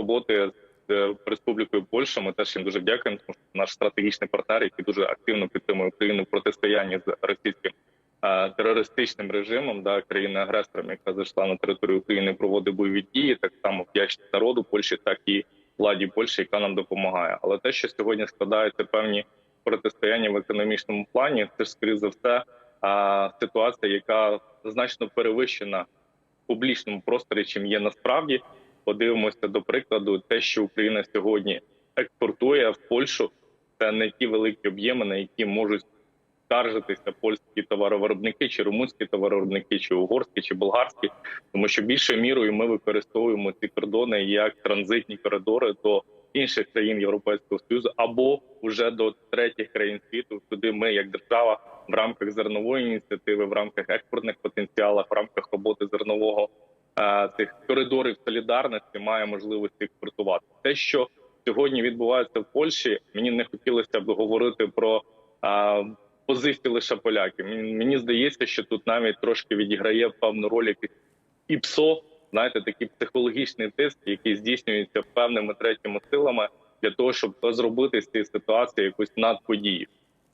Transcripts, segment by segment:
роботи з е, Республікою Польща. Ми теж їм дуже дякуємо, тому що наш стратегічний партнер, який дуже активно підтримує Україну в протистоянні з російським е, терористичним режимом, да країни агресором, яка зайшла на територію України, проводить бойові дії. Так само вдячні народу Польщі, так і владі Польщі, яка нам допомагає. Але те, що сьогодні складаються певні протистояння в економічному плані, це ж скоріше за все а, ситуація, яка значно перевищена в публічному просторі, чим є насправді. Подивимося до прикладу, те, що Україна сьогодні експортує в Польщу, це не ті великі об'єми, на які можуть скаржитися польські товаровиробники, чи румунські товаровиробники, чи угорські, чи болгарські, тому що більшою мірою ми використовуємо ці кордони як транзитні коридори до інших країн Європейського союзу або вже до третіх країн світу, куди ми, як держава, в рамках зернової ініціативи, в рамках експортних потенціалів, в рамках роботи зернового е, цих коридорів солідарності має можливість експортувати. Те, що сьогодні відбувається в Польщі, мені не хотілося б говорити про е, позиції лише поляків. Мені, здається, що тут навіть трошки відіграє певну роль якийсь ІПСО, знаєте, такий психологічний тиск, який здійснюється певними третіми силами для того, щоб зробити з цієї ситуації якусь надподію.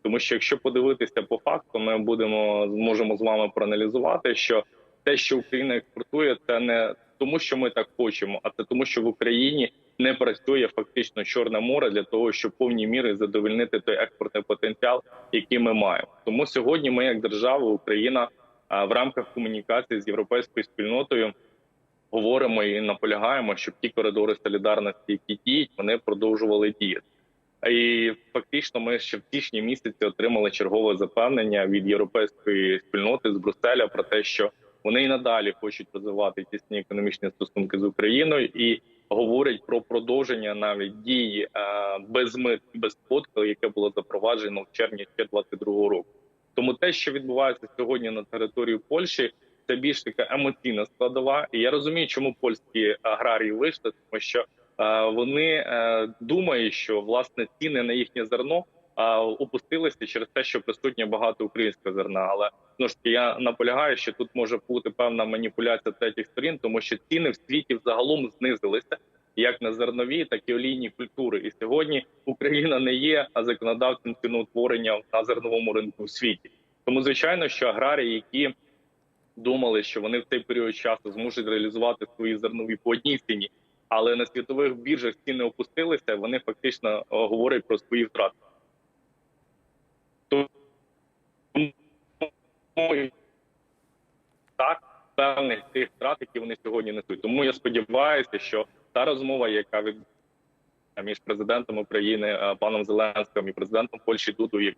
Тому що якщо подивитися по факту, ми будемо зможемо з вами проаналізувати, що те, що Україна експортує, це не тому, що ми так хочемо, а це тому, що в Україні не працює фактично Чорне море для того, щоб повній мірі задовольнити той експортний потенціал, який ми маємо. Тому сьогодні ми, як держава, Україна в рамках комунікації з європейською спільнотою говоримо і наполягаємо, щоб ті коридори солідарності, які діють, вони продовжували діяти. І фактично, ми ще в січні місяці отримали чергове запевнення від європейської спільноти з Брюсселя про те, що вони і надалі хочуть розвивати тісні економічні стосунки з Україною і говорять про продовження навіть дії е, без мит без податку, яке було запроваджено в червні ще 22 року. Тому те, що відбувається сьогодні на території Польщі, це більш така емоційна складова. І я розумію, чому польські аграрії вийшли, тому що е, вони е, думають, що власне ціни на їхнє зерно опустилися через те, що присутнє багато українського зерна. Але знову ж таки я наполягаю, що тут може бути певна маніпуляція третіх сторін, тому що ціни в світі взагалом знизилися. Як на зернові, так і олійні культури, і сьогодні Україна не є законодавцем ціноутворення на зерновому ринку в світі. Тому звичайно, що аграрії, які думали, що вони в цей період часу зможуть реалізувати свої зернові по одній ціні, але на світових біржах ціни опустилися. Вони фактично говорять про свої втрати. Тому так певних тих втрат, які вони сьогодні несуть. Тому я сподіваюся, що та розмова, яка від між президентом України е, паном Зеленським і президентом Польщі Дуду, як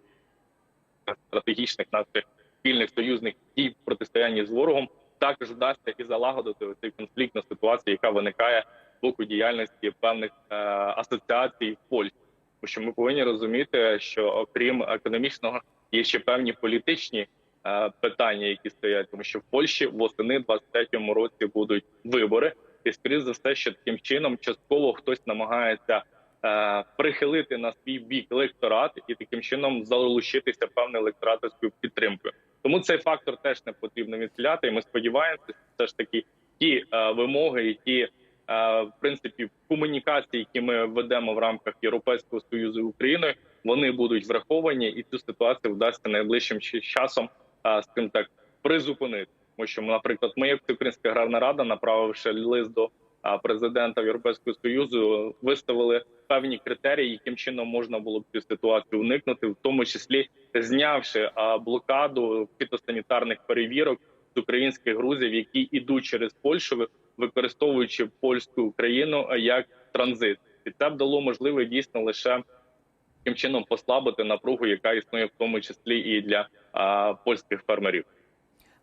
стратегічних наших спільних союзних дій в протистоянні з ворогом, також вдасться і залагодити цей конфліктну ситуацію, яка виникає з боку діяльності певних е, асоціацій в Польщі. Тому що ми повинні розуміти, що окрім економічного є ще певні політичні е, питання, які стоять, тому що в Польщі восени 23-му році будуть вибори, і скоріше за все, що таким чином частково хтось намагається е, прихилити на свій бік електорат і таким чином залучитися певною електоратською підтримкою. Тому цей фактор теж не потрібно відхиляти. І ми сподіваємося, що все ж таки ті е, вимоги, які в принципі комунікації, які ми ведемо в рамках Європейського союзу і Україною, вони будуть враховані, і цю ситуацію вдасться найближчим часом, скажімо так, призупинити. Тому що, наприклад, ми, як Українська аграрна рада, направивши лист до президента Європейського союзу, виставили певні критерії, яким чином можна було б цю ситуацію уникнути, в тому числі знявши блокаду фітосанітарних перевірок українських грузів, які йдуть через Польщу, використовуючи польську Україну як транзит, і це б дало можливість дійсно лише таким чином послабити напругу, яка існує в тому числі і для а, польських фермерів.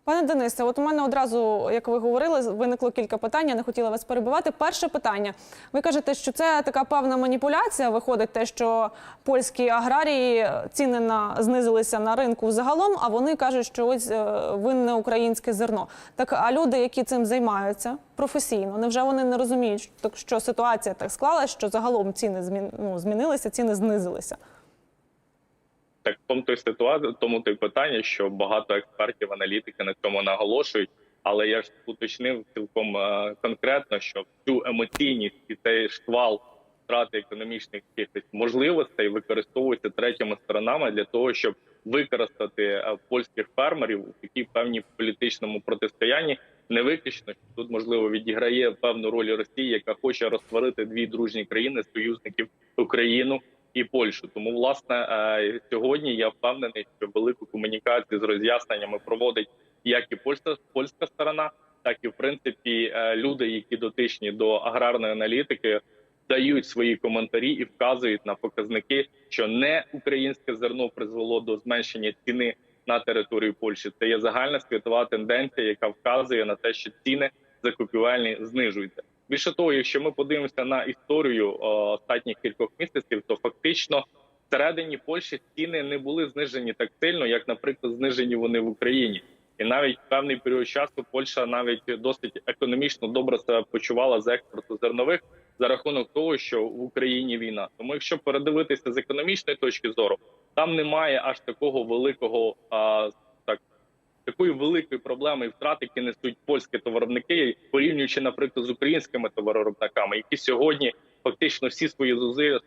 Пане Денисе, от у мене одразу, як ви говорили, виникло кілька питань. Я не хотіла вас перебивати. Перше питання: ви кажете, що це така певна маніпуляція. Виходить, те, що польські аграрії ціни на знизилися на ринку загалом, а вони кажуть, що ось е, винне українське зерно. Так а люди, які цим займаються професійно, невже вони не розуміють, що- ситуація так склалась, що загалом ціни змін, ну, змінилися, ціни знизилися? Так, тому той ситуації, тому той питання, що багато експертів, аналітики на цьому наголошують. Але я ж уточнив цілком е, конкретно, що цю емоційність і цей шквал втрати економічних якихось можливостей використовується третіми сторонами для того, щоб використати е, польських фермерів у такій певній політичному протистоянні. Не виключно що тут можливо відіграє певну роль Росії, яка хоче розтворити дві дружні країни союзників Україну і Польщу. Тому власне е, сьогодні я впевнений, що велику комунікацію з роз'ясненнями проводить як і польська польська сторона, так і в принципі е, люди, які дотичні до аграрної аналітики, дають свої коментарі і вказують на показники, що не українське зерно призвело до зменшення ціни на території Польщі. Це є загальна світова тенденція, яка вказує на те, що ціни закупівельні знижуються. Більше того, якщо ми подивимося на історію останніх кількох місяців, то фактично всередині Польщі ціни не були знижені так сильно, як, наприклад, знижені вони в Україні. І навіть в певний період часу Польща навіть досить економічно добре себе почувала з експорту зернових за рахунок того, що в Україні війна. Тому, якщо передивитися з економічної точки зору, там немає аж такого великого а, такої великої проблеми і втрат, які несуть польські товаровники, порівнюючи, наприклад, з українськими товаровиробниками, які сьогодні фактично всі свої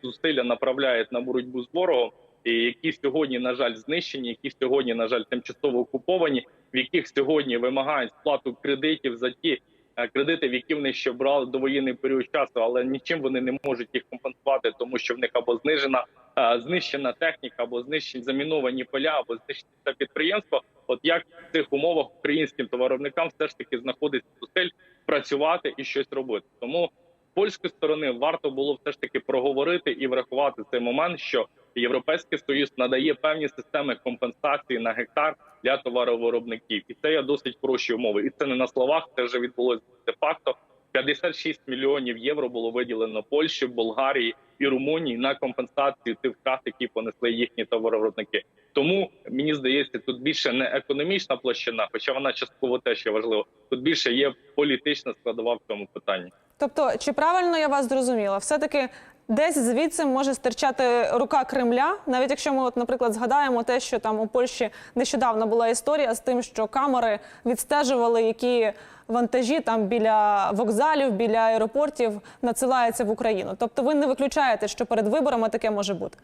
зусилля направляють на боротьбу з ворогом, і які сьогодні, на жаль, знищені, які сьогодні, на жаль, тимчасово окуповані, в яких сьогодні вимагають сплату кредитів за ті кредити, в які вони ще брали до воєнний період часу, але нічим вони не можуть їх компенсувати, тому що в них або знижена е, знищена техніка, або знищені заміновані поля, або знищені підприємство. От як в цих умовах українським товаровникам все ж таки знаходиться зусиль працювати і щось робити. Тому польської сторони варто було все ж таки проговорити і врахувати цей момент, що Європейський союз надає певні системи компенсації на гектар для товаровиробників, і це є досить хороші умови. І це не на словах, це вже відбулося де факто. 56 мільйонів євро було виділено Польщі, Болгарії і Румунії на компенсацію тих втрат, які понесли їхні товаровиробники. Тому мені здається, тут більше не економічна площина, хоча вона частково теж є важлива. Тут більше є політична складова в цьому питанні. Тобто, чи правильно я вас зрозуміла? Все-таки десь звідси може стирчати рука Кремля, навіть якщо ми, от, наприклад, згадаємо те, що там у Польщі нещодавно була історія з тим, що камери відстежували, які вантажі там біля вокзалів, біля аеропортів надсилаються в Україну. Тобто, ви не виключаєте, що перед виборами таке може бути.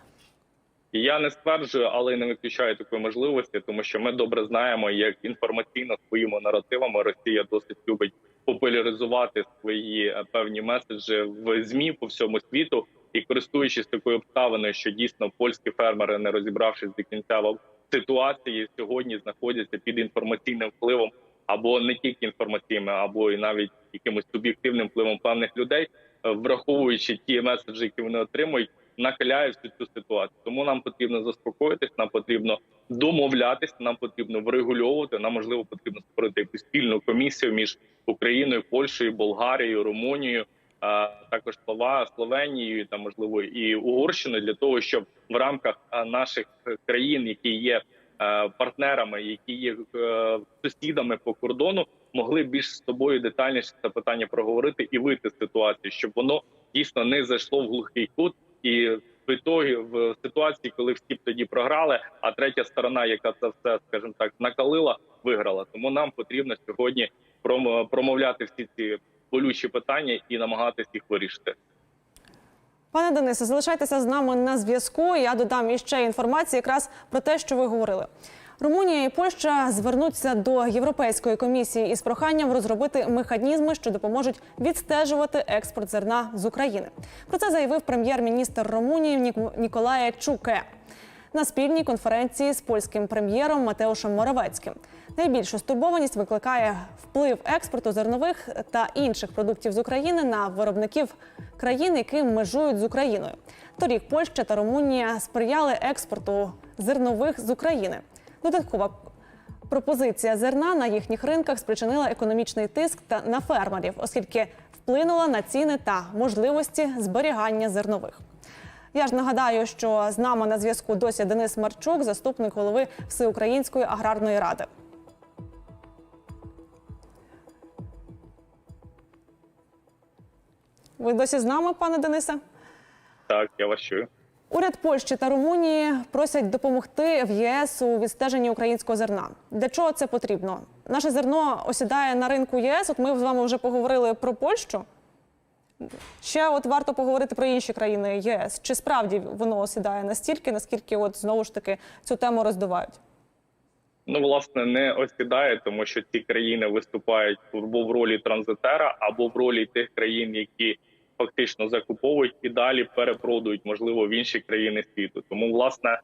Я не стверджую, але не виключаю такої можливості, тому що ми добре знаємо, як інформаційно своїми наративами Росія досить любить популяризувати свої е, певні меседжі в змі по всьому світу. І користуючись такою обставиною, що дійсно польські фермери, не розібравшись до кінця в ситуації, сьогодні знаходяться під інформаційним впливом або не тільки інформаційним, або і навіть якимось суб'єктивним впливом певних людей, е, враховуючи ті меседжі, які вони отримують, накаляє всю цю ситуацію. Тому нам потрібно заспокоїтись, нам потрібно домовлятися, нам потрібно врегульовувати. Нам можливо потрібно створити якусь спільну комісію між Україною, Польщею, Болгарією, Румунією, також Слова, Словенією та можливо і Угорщиною для того, щоб в рамках наших країн, які є партнерами, які є е, сусідами по кордону, могли більш з тобою детальніше це питання проговорити і вийти з ситуації, щоб воно дійсно не зайшло в глухий кут і в ітогі в ситуації, коли всі б тоді програли, а третя сторона, яка це все, скажімо так, накалила, виграла. Тому нам потрібно сьогодні промо- промовляти всі ці болючі питання і намагатися їх вирішити. Пане Денисе, залишайтеся з нами на зв'язку. Я додам іще інформації якраз про те, що ви говорили. Румунія і Польща звернуться до Європейської комісії із проханням розробити механізми, що допоможуть відстежувати експорт зерна з України. Про це заявив прем'єр-міністр Румунії Нік- Ніколає Чуке на спільній конференції з польським прем'єром Матеушем Моровецьким. Найбільшу стурбованість викликає вплив експорту зернових та інших продуктів з України на виробників країн, які межують з Україною. Торік Польща та Румунія сприяли експорту зернових з України. Додаткова пропозиція зерна на їхніх ринках спричинила економічний тиск та на фермерів, оскільки вплинула на ціни та можливості зберігання зернових. Я ж нагадаю, що з нами на зв'язку досі Денис Марчук, заступник голови Всеукраїнської аграрної ради. Ви досі з нами, пане Денисе? Так, я вас чую. Уряд Польщі та Румунії просять допомогти в ЄС у відстеженні українського зерна. Для чого це потрібно? Наше зерно осідає на ринку ЄС. От ми з вами вже поговорили про Польщу. Ще от варто поговорити про інші країни ЄС. Чи справді воно осідає настільки, наскільки от знову ж таки цю тему роздувають? Ну, власне, не осідає, тому що ці країни виступають або в ролі транзитера, або в ролі тих країн, які фактично закуповують і далі перепродують, можливо, в інші країни світу. Тому, власне,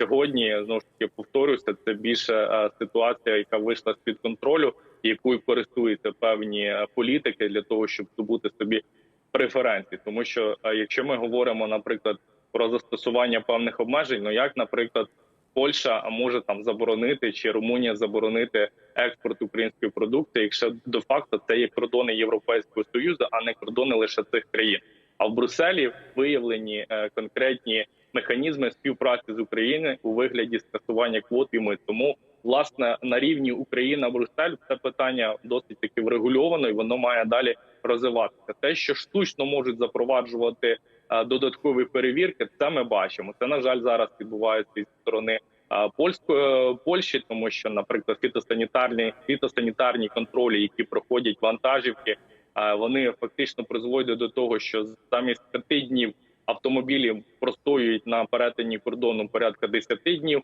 сьогодні знову ж таки повторюся, це більше е, ситуація, яка вийшла з під контролю, якою користуються певні е, політики для того, щоб здобути собі преференції. Тому що е, якщо ми говоримо, наприклад, про застосування певних обмежень, ну як, наприклад. Польща може там заборонити чи Румунія заборонити експорт української продукції, якщо до факту це є кордони Європейського союзу, а не кордони лише цих країн. А в Брюсселі виявлені е, конкретні механізми співпраці з Україною у вигляді скасування квот і мит. Тому власне на рівні Україна Брюссель це питання досить таки врегульовано, і воно має далі розвиватися. Те, що штучно можуть запроваджувати додаткові перевірки, це ми бачимо. Це на жаль зараз відбувається зі сторони е, польської е, Польщі, тому що, наприклад, фітосанітарні фітосанітарні контролі, які проходять вантажівки, е, вони фактично призводять до того, що замість п'яти днів автомобілі простоюють на перетині кордону порядка 10 днів.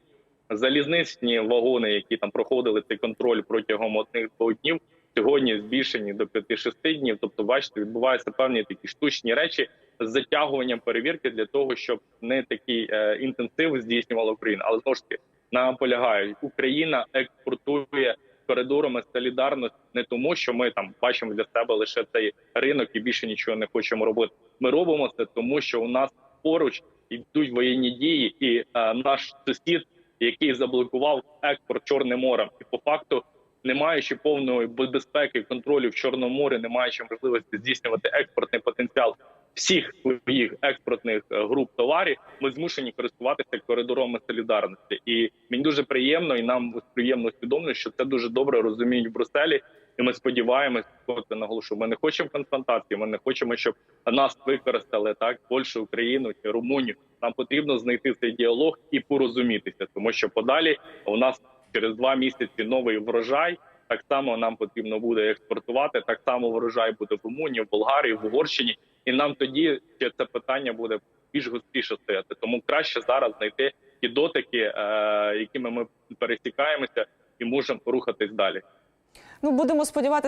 Залізничні вагони, які там проходили цей контроль протягом одних-двох днів, сьогодні збільшені до 5-6 днів. Тобто, бачите, відбуваються певні такі штучні речі з затягуванням перевірки для того, щоб не такий е, інтенсив здійснювала Україна. Але знову ж таки наполягаю, Україна експортує коридорами солідарності не тому, що ми там бачимо для себе лише цей ринок і більше нічого не хочемо робити. Ми робимо це тому, що у нас поруч йдуть воєнні дії, і е, наш сусід, який заблокував експорт Чорним морем, і по факту. Не маючи повної безпеки контролю в чорному морі, не маючи можливості здійснювати експортний потенціал всіх своїх експортних е, груп товарів, ми змушені користуватися коридорами солідарності. І мені дуже приємно, і нам приємно усвідомлено, що це дуже добре розуміють в Брюсселі. І ми сподіваємось, це наголошую. Ми не хочемо конфронтації. Ми не хочемо, щоб нас використали так Польщу, Україну чи Румунію. Нам потрібно знайти цей діалог і порозумітися, тому що подалі у нас через два місяці новий врожай. Так само нам потрібно буде експортувати. Так само врожай буде в Румунії, в Болгарії, в Угорщині, і нам тоді ще це питання буде більш гостріше стояти. Тому краще зараз знайти ті дотики, е, якими ми пересікаємося, і можемо рухатись далі. Ну будемо сподіватися.